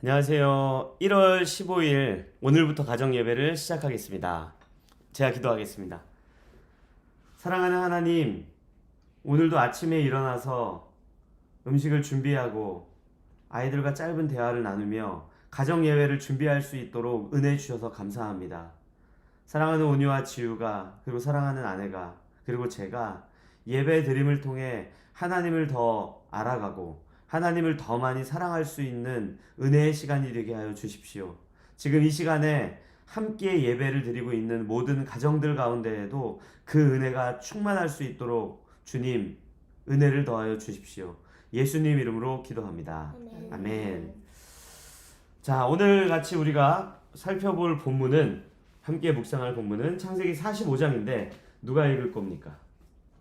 안녕하세요. 1월 15일 오늘부터 가정 예배를 시작하겠습니다. 제가 기도하겠습니다. 사랑하는 하나님, 오늘도 아침에 일어나서 음식을 준비하고 아이들과 짧은 대화를 나누며 가정 예배를 준비할 수 있도록 은혜 주셔서 감사합니다. 사랑하는 온유와 지우가 그리고 사랑하는 아내가 그리고 제가 예배 드림을 통해 하나님을 더 알아가고 하나님을 더 많이 사랑할 수 있는 은혜의 시간이 되게 하여 주십시오. 지금 이 시간에 함께 예배를 드리고 있는 모든 가정들 가운데에도 그 은혜가 충만할 수 있도록 주님 은혜를 더하여 주십시오. 예수님 이름으로 기도합니다. 아멘. 자, 오늘 같이 우리가 살펴볼 본문은 함께 묵상할 본문은 창세기 45장인데 누가 읽을 겁니까?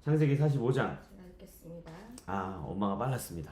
창세기 45장. 제가 읽겠습니다. 아, 엄마가 빨랐습니다.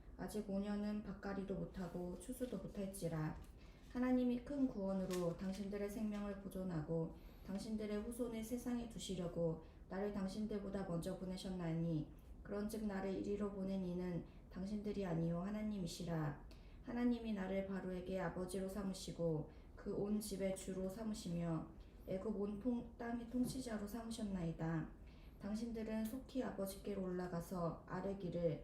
아직 5년은 밭가리도 못하고 추수도 못할지라 하나님이 큰 구원으로 당신들의 생명을 보존하고 당신들의 후손을 세상에 두시려고 나를 당신들보다 먼저 보내셨나니 그런즉 나를 이리로 보낸 이는 당신들이 아니요 하나님이시라. 하나님이 나를 바로에게 아버지로 삼으시고 그 온 집의 주로 삼으시며 애굽 온 통, 땅의 통치자로 삼으셨나이다. 당신들은 속히 아버지께로 올라가서 아뢰기를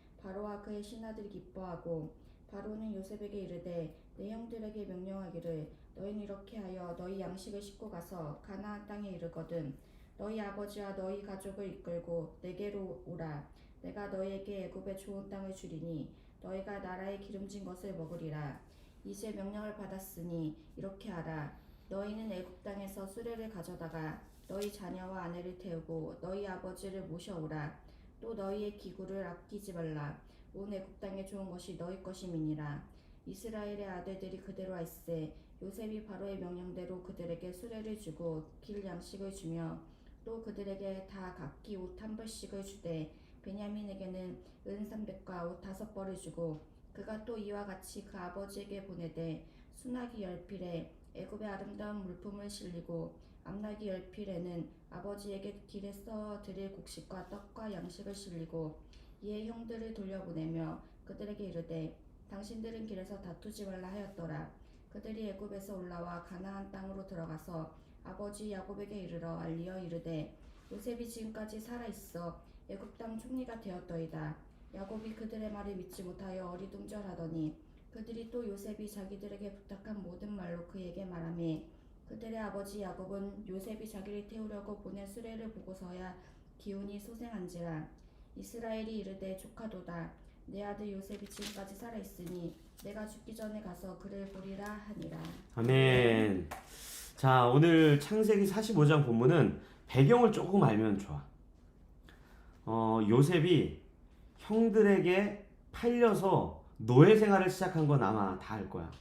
바로와 그의 신하들이 기뻐하고 바로는 요셉에게 이르되 내 형들에게 명령하기를 너희는 이렇게 하여 너희 양식을 싣고 가서 가나안 땅에 이르거든 너희 아버지와 너희 가족을 이끌고 내게로 오라. 내가 너희에게 애굽의 좋은 땅을 주리니 너희가 나라의 기름진 것을 먹으리라. 이제 명령을 받았으니 이렇게 하라. 너희는 애굽 땅에서 수레를 가져다가 너희 자녀와 아내를 태우고 너희 아버지를 모셔오라 또 너희의 기구를 아끼지 말라. 온 애굽 땅에 좋은 것이 너희 것임이니라. 이스라엘의 아들들이 그대로 할세 요셉이 바로의 명령대로 그들에게 수레를 주고 길 양식을 주며 또 그들에게 다 각기 옷 한 벌씩을 주되 베냐민에게는 은 삼백과 옷 다섯 벌을 주고 그가 또 이와 같이 그 아버지에게 보내되 수나기 열 필에 애굽의 아름다운 물품을 실리고 암나기 열 필에는 아버지에게 길에서 드릴 곡식과 떡과 양식을 실리고 이에 형들을 돌려보내며 그들에게 이르되 당신들은 길에서 다투지 말라 하였더라. 그들이 애굽에서 올라와 가나안 땅으로 들어가서 아버지 야곱에게 이르러 알리어 이르되 요셉이 지금까지 살아 있어 애굽 땅 총리가 되었더이다. 야곱이 그들의 말을 믿지 못하여 어리둥절하더니 그들이 또 요셉이 자기들에게 부탁한 모든 말로 그에게 말하매 그들의 아버지 야곱은 요셉이 자기를 태우려고 보낸 수레를 보고서야 기운이 소생한지라 이스라엘이 이르되 조카도다 내 아들 요셉이 지금까지 살아 있으니 내가 죽기 전에 가서 그를 보리라 하니라 아멘. 자, 오늘 창세기 45장 본문은 배경을 조금 알면 좋아. 어, 요셉이 형들에게 팔려서 노예 생활을 시작한 건 아마 다 알 거야.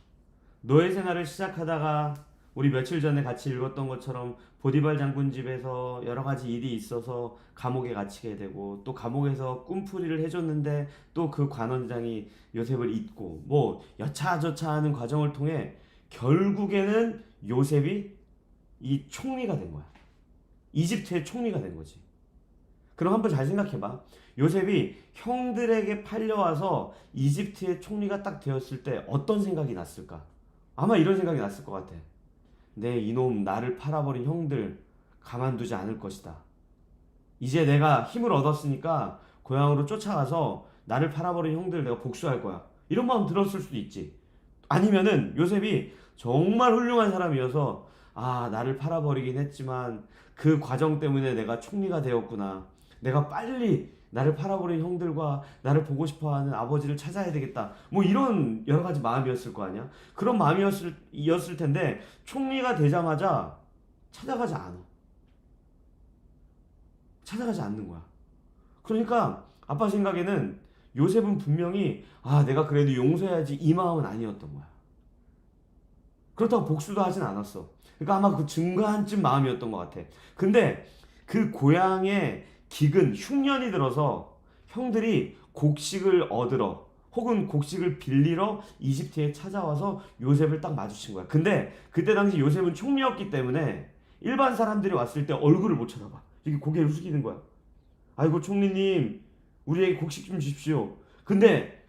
노예 생활을 시작하다가 우리 며칠 전에 같이 읽었던 것처럼 보디발 장군 집에서 여러 가지 일이 있어서 감옥에 갇히게 되고 또 감옥에서 꿈풀이를 해줬는데 또 그 관원장이 요셉을 잊고 뭐 여차저차 하는 과정을 통해 결국에는 요셉이 이 총리가 된 거야. 이집트의 총리가 된 거지. 그럼 한번 잘 생각해봐. 요셉이 형들에게 팔려와서 이집트의 총리가 딱 되었을 때 어떤 생각이 났을까? 아마 이런 생각이 났을 것 같아. 내 이놈 나를 팔아버린 형들 가만두지 않을 것이다. 이제 내가 힘을 얻었으니까 고향으로 쫓아가서 나를 팔아버린 형들 내가 복수할 거야. 이런 마음 들었을 수도 있지. 아니면은 요셉이 정말 훌륭한 사람이어서 아 나를 팔아버리긴 했지만 그 과정 때문에 내가 총리가 되었구나. 내가 빨리 나를 팔아버린 형들과 나를 보고 싶어하는 아버지를 찾아야 되겠다. 뭐 이런 여러 가지 마음이었을 거 아니야. 그런 마음이었을 이었을 텐데 총리가 되자마자 찾아가지 않아. 찾아가지 않는 거야. 그러니까 아빠 생각에는 요셉은 분명히 아 내가 그래도 용서해야지 이 마음은 아니었던 거야. 그렇다고 복수도 하진 않았어. 그러니까 아마 그 중간쯤 마음이었던 것 같아. 근데 그 고향의 기근 흉년이 들어서 형들이 곡식을 얻으러 혹은 곡식을 빌리러 이집트에 찾아와서 요셉을 딱 마주친 거야. 근데 그때 당시 요셉은 총리였기 때문에 일반 사람들이 왔을 때 얼굴을 못 쳐다봐. 이렇게 고개를 숙이는 거야. 아이고 총리님 우리에게 곡식 좀 주십시오. 근데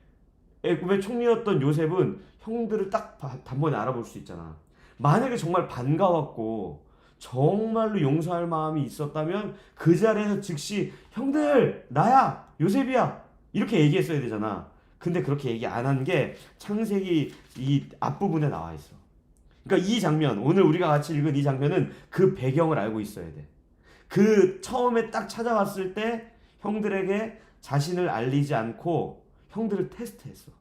애굽의 총리였던 요셉은 형들을 딱 바- 단번에 알아볼 수 있잖아. 만약에 정말 반가웠고 정말로 용서할 마음이 있었다면 그 자리에서 즉시 형들 나야 요셉이야 이렇게 얘기했어야 되잖아. 근데 그렇게 얘기 안 한 게 창세기 이 앞부분에 나와 있어. 그러니까 이 장면 오늘 우리가 같이 읽은 이 장면은 그 배경을 알고 있어야 돼. 그 처음에 딱 찾아왔을 때 형들에게 자신을 알리지 않고 형들을 테스트했어.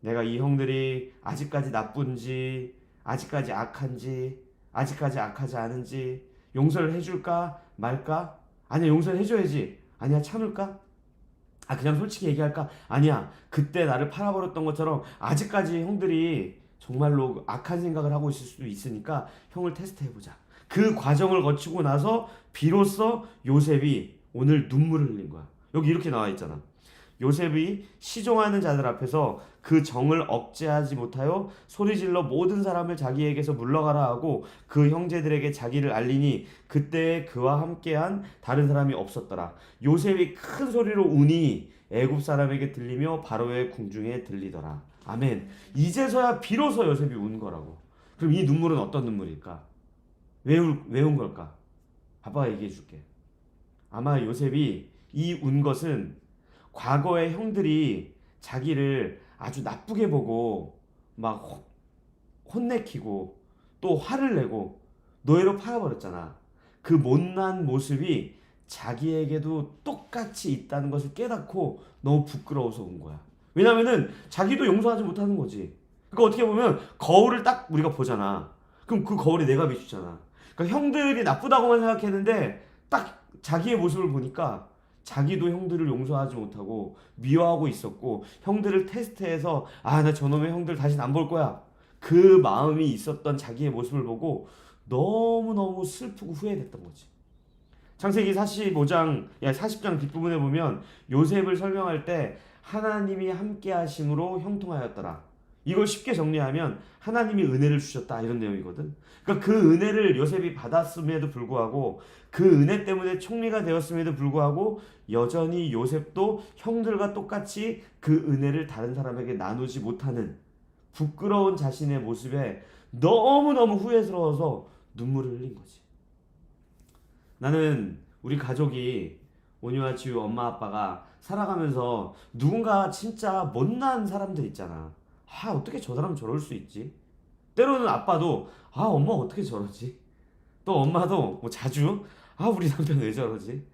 내가 이 형들이 아직까지 나쁜지, 아직까지 악한지, 아직까지 악하지 않은지 용서를 해줄까 말까? 아니야 용서를 해줘야지. 아니야 참을까? 아 그냥 솔직히 얘기할까? 아니야 그때 나를 팔아버렸던 것처럼 아직까지 형들이 정말로 악한 생각을 하고 있을 수도 있으니까 형을 테스트해보자. 그 과정을 거치고 나서 비로소 요셉이 오늘 눈물을 흘린 거야. 여기 이렇게 나와 있잖아. 요셉이 시종하는 자들 앞에서 그 정을 억제하지 못하여 소리질러 모든 사람을 자기에게서 물러가라 하고 그 형제들에게 자기를 알리니 그때 그와 함께한 다른 사람이 없었더라. 요셉이 큰 소리로 우니 애굽 사람에게 들리며 바로의 궁중에 들리더라. 아멘. 이제서야 비로소 요셉이 운 거라고. 그럼 이 눈물은 어떤 눈물일까? 왜, 울- 왜운 걸까? 아빠가 얘기해 줄게. 아마 요셉이 이 운 것은 과거의 형들이 자기를 아주 나쁘게 보고 막 호- 혼내키고 또 화를 내고 노예로 팔아버렸잖아. 그 못난 모습이 자기에게도 똑같이 있다는 것을 깨닫고 너무 부끄러워서 온 거야. 왜냐면은 자기도 용서하지 못하는 거지. 그러니까 어떻게 보면 거울을 딱 우리가 보잖아. 그럼 그 거울에 내가 비추잖아. 그러니까 형들이 나쁘다고만 생각했는데 딱 자기의 모습을 보니까 자기도 형들을 용서하지 못하고 미워하고 있었고 형들을 테스트해서 아 나 저놈의 형들 다시는 안볼 거야. 그 마음이 있었던 자기의 모습을 보고 너무너무 슬프고 후회됐던 거지. 창세기 45장, 야 40장 뒷부분에 보면 요셉을 설명할 때 하나님이 함께 하심으로 형통하였더라. 이걸 쉽게 정리하면 하나님이 은혜를 주셨다 이런 내용이거든. 그러니까 그 은혜를 요셉이 받았음에도 불구하고 그 은혜 때문에 총리가 되었음에도 불구하고 여전히 요셉도 형들과 똑같이 그 은혜를 다른 사람에게 나누지 못하는 부끄러운 자신의 모습에 너무너무 후회스러워서 눈물을 흘린 거지. 나는 우리 가족이 온유와 지우 엄마 아빠가 살아가면서 누군가 진짜 못난 사람들 있잖아. 아, 어떻게 저 사람 저럴 수 있지? 때로는 아빠도 아, 엄마 어떻게 저러지? 또 엄마도 뭐 자주 아, 우리 남편 왜 저러지?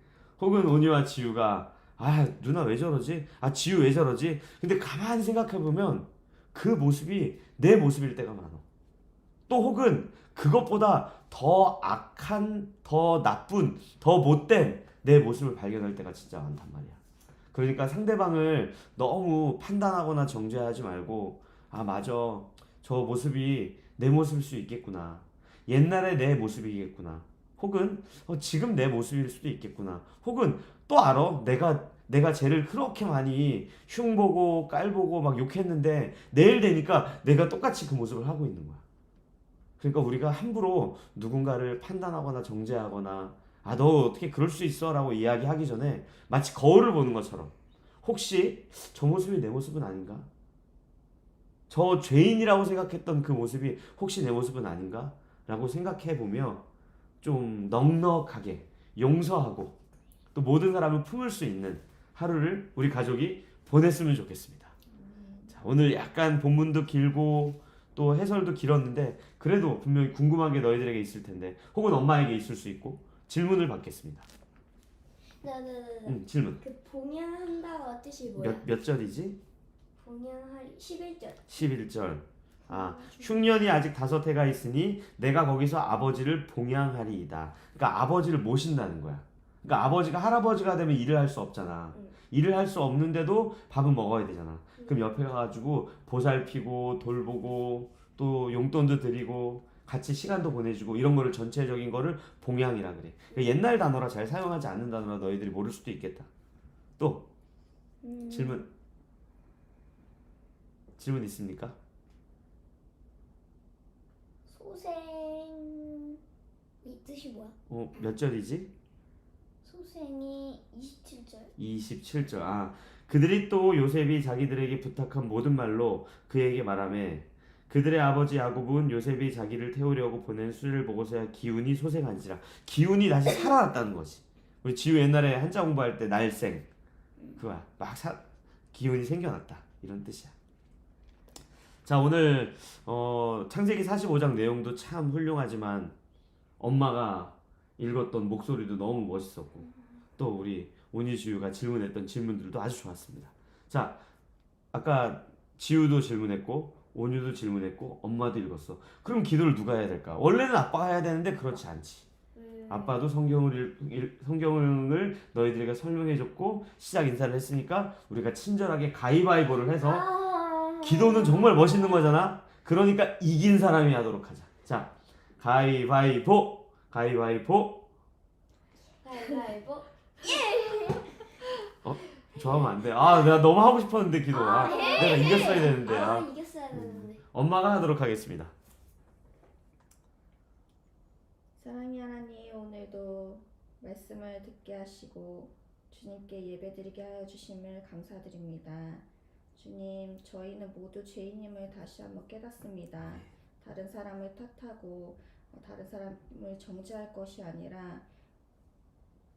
혹은 온유와 지우가 아, 누나 왜 저러지? 아, 지우 왜 저러지? 근데 가만히 생각해 보면 그 모습이 내 모습일 때가 많아. 또 혹은 그것보다 더 악한, 더 나쁜, 더 못된 내 모습을 발견할 때가 진짜 많단 말이야. 그러니까 상대방을 너무 판단하거나 정죄하지 말고 아 맞아. 저 모습이 내 모습일 수 있겠구나. 옛날에 내 모습이겠구나. 혹은 어, 지금 내 모습일 수도 있겠구나. 혹은 또 알아? 내가 내가 쟤를 그렇게 많이 흉보고 깔보고 막 욕했는데 내일 되니까 내가 똑같이 그 모습을 하고 있는 거야. 그러니까 우리가 함부로 누군가를 판단하거나 정죄하거나 아 너 어떻게 그럴 수 있어라고 이야기하기 전에 마치 거울을 보는 것처럼 혹시 저 모습이 내 모습은 아닌가? 저 죄인이라고 생각했던 그 모습이 혹시 내 모습은 아닌가? 라고 생각해 보며 좀 넉넉하게 용서하고 또 모든 사람을 품을 수 있는 하루를 우리 가족이 보냈으면 좋겠습니다. 자, 오늘 약간 본문도 길고 또 해설도 길었는데 그래도 분명히 궁금한 게 너희들에게 있을 텐데 혹은 엄마에게 있을 수 있고 질문을 받겠습니다. 네네네. 음, 질문. 그 봉양한다가 뜻이 뭐야? 몇, 몇 절이지? 봉양할 11절. 11절. 아, 흉년이 아직 다섯 해가 있으니 내가 거기서 아버지를 봉양하리이다. 그러니까 아버지를 모신다는 거야. 그러니까 아버지가 할아버지가 되면 일을 할 수 없잖아. 응. 일을 할 수 없는데도 밥은 먹어야 되잖아. 그럼 옆에 가가지고 보살피고 돌보고 또 용돈도 드리고 같이 시간도 보내주고 이런 거를 전체적인 거를 봉양이라 그래. 그러니까 옛날 단어라 잘 사용하지 않는 단어라 너희들이 모를 수도 있겠다. 또 음, 질문 질문 있습니까? 소생 이 뜻이 뭐야? 어, 몇 절이지? 소생이 27절. 27절. 아, 그들이 또 요셉이 자기들에게 부탁한 모든 말로 그에게 말하매 그들의 아버지 야곱은 요셉이 자기를 태우려고 보낸 수레를 보고서야 기운이 소생한지라. 기운이 다시 살아났다는 거지. 우리 지우 옛날에 한자 공부할 때 날생 그거야. 막 사, 기운이 생겨났다. 이런 뜻이야. 자, 오늘 어, 창세기 45장 내용도 참 훌륭하지만 엄마가 읽었던 목소리도 너무 멋있었고 또 우리 온유지우가 질문했던 질문들도 아주 좋았습니다. 자, 아까 지우도 질문했고 온유도 질문했고 엄마도 읽었어. 그럼 기도를 누가 해야 될까? 원래는 아빠가 해야 되는데 그렇지 않지. 음, 아빠도 성경을 성경을 너희들에게 설명해줬고 시작 인사를 했으니까 우리가 친절하게 가위바위보를 해서 아, 기도는 정말 멋있는 거잖아. 그러니까 이긴 사람이 하도록 하자. 자, 가위바위보, 가위바위보. 가위바위보. 좋아하면 안 돼. 아, 내가 너무 하고 싶었는데 기도. 아, 아, 내가 이겼어야 되는데. 아, 아, 이겼어야 되는데. 엄마가 하도록 하겠습니다. 사랑의 하나님 오늘도 말씀을 듣게 하시고 주님께 예배드리게 하여 주심을 감사드립니다. 주님 저희는 모두 죄인임을 다시 한번 깨닫습니다. 다른 사람을 탓하고 어, 다른 사람을 정죄할 것이 아니라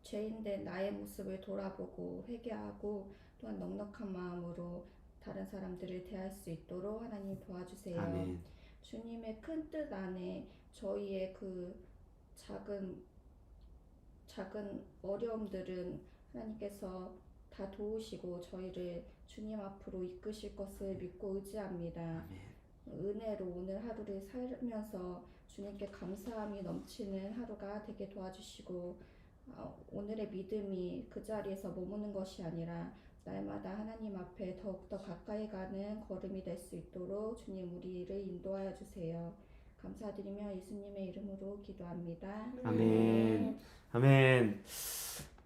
죄인된 나의 모습을 돌아보고 회개하고 또한 넉넉한 마음으로 다른 사람들을 대할 수 있도록 하나님 도와주세요. 아멘. 주님의 큰 뜻 안에 저희의 그 작은 작은 어려움들은 하나님께서 다 도우시고 저희를 주님 앞으로 이끄실 것을 믿고 의지합니다. 은혜로 오늘 하루를 살면서 주님께 감사함이 넘치는 하루가 되게 도와주시고 어, 오늘의 믿음이 그 자리에서 머무는 것이 아니라 날마다 하나님 앞에 더욱더 가까이 가는 걸음이 될 수 있도록 주님 우리를 인도하여 주세요. 감사드리며 예수님의 이름으로 기도합니다. 아멘. 아멘.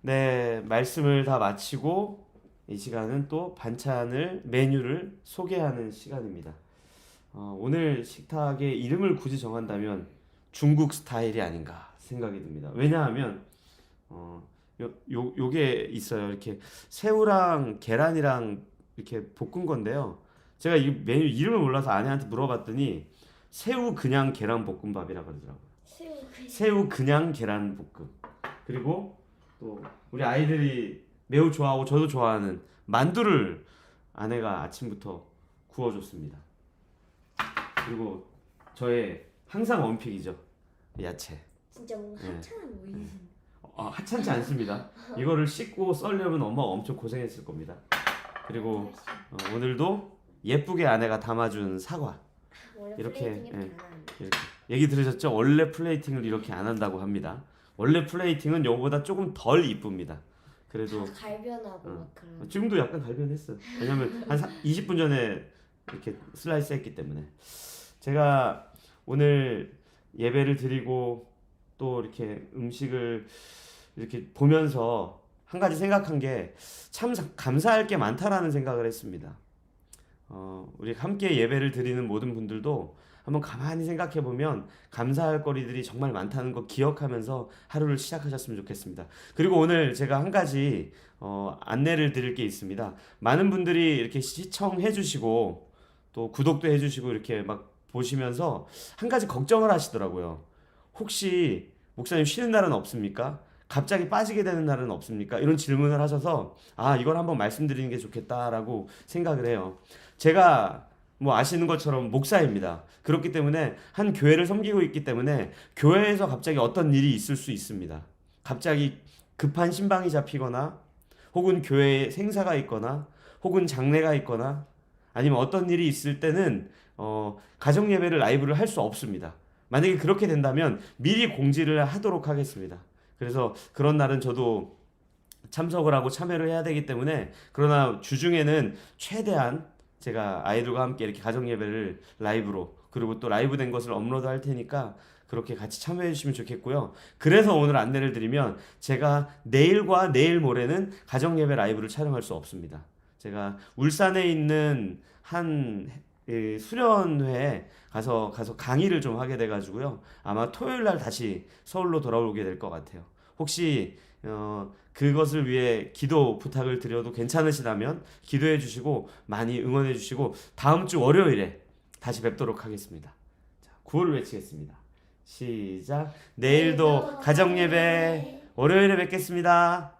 네, 말씀을 다 마치고 이 시간은 또 반찬을 메뉴를 소개하는 시간입니다. 어, 오늘 식탁의 이름을 굳이 정한다면 중국 스타일이 아닌가 생각이 듭니다. 왜냐하면 어, 요, 요, 요게 있어요. 이렇게 새우랑 계란이랑 이렇게 볶은 건데요. 제가 이 메뉴 이름을 몰라서 아내한테 물어봤더니 새우 그냥 계란 볶음밥이라 그러더라고요. 새우 그 새우 그냥 계란 볶음 그리고 또 우리 아이들이 매우 좋아하고 저도 좋아하는 만두를 아내가 아침부터 구워줬습니다. 그리고 저의 항상 원픽이죠 야채. 진짜 뭔가 네. 한참한 모임. 아, 하찮지 않습니다. 이거를 씻고 썰려면 엄마가 엄청 고생했을 겁니다. 그리고 어, 오늘도 예쁘게 아내가 담아준 사과. 오랜만에 이렇게, 예. 이렇게 얘기 들으셨죠? 원래 플레이팅을 이렇게 안 한다고 합니다. 원래 플레이팅은 요거보다 조금 덜 이쁩니다. 그래도 다 갈변하고 어. 막 그런. 지금도 약간 갈변했어요. 왜냐면 한 20분 전에 이렇게 슬라이스 했기 때문에 제가 오늘 예배를 드리고 또 이렇게 음식을 이렇게 보면서 한 가지 생각한 게 참 감사할 게 많다라는 생각을 했습니다. 어, 우리 함께 예배를 드리는 모든 분들도 한번 가만히 생각해 보면 감사할 거리들이 정말 많다는 거 기억하면서 하루를 시작하셨으면 좋겠습니다. 그리고 오늘 제가 한 가지 어, 안내를 드릴 게 있습니다. 많은 분들이 이렇게 시청해 주시고 또 구독도 해 주시고 이렇게 막 보시면서 한 가지 걱정을 하시더라고요. 혹시 목사님 쉬는 날은 없습니까? 갑자기 빠지게 되는 날은 없습니까? 이런 질문을 하셔서 아, 이걸 한번 말씀드리는 게 좋겠다라고 생각을 해요. 제가 뭐 아시는 것처럼 목사입니다. 그렇기 때문에 한 교회를 섬기고 있기 때문에 교회에서 갑자기 어떤 일이 있을 수 있습니다. 갑자기 급한 신방이 잡히거나 혹은 교회에 생사가 있거나 혹은 장례가 있거나 아니면 어떤 일이 있을 때는 어, 가정 예배를 라이브를 할 수 없습니다. 만약에 그렇게 된다면 미리 공지를 하도록 하겠습니다. 그래서 그런 날은 저도 참석을 하고 참여를 해야 되기 때문에 그러나 주중에는 최대한 제가 아이들과 함께 이렇게 가정 예배를 라이브로 그리고 또 라이브 된 것을 업로드 할 테니까 그렇게 같이 참여해 주시면 좋겠고요. 그래서 오늘 안내를 드리면 제가 내일과 내일 모레는 가정 예배 라이브를 촬영할 수 없습니다. 제가 울산에 있는 한 예, 수련회에 가서 가서 강의를 좀 하게 돼 가지고요. 아마 토요일 날 다시 서울로 돌아오게 될 것 같아요. 혹시 어, 그것을 위해 기도 부탁을 드려도 괜찮으시다면 기도해 주시고 많이 응원해 주시고 다음 주 월요일에 다시 뵙도록 하겠습니다. 자, 구호를 외치겠습니다. 시작. 내일도 가정 예배 월요일에 뵙겠습니다.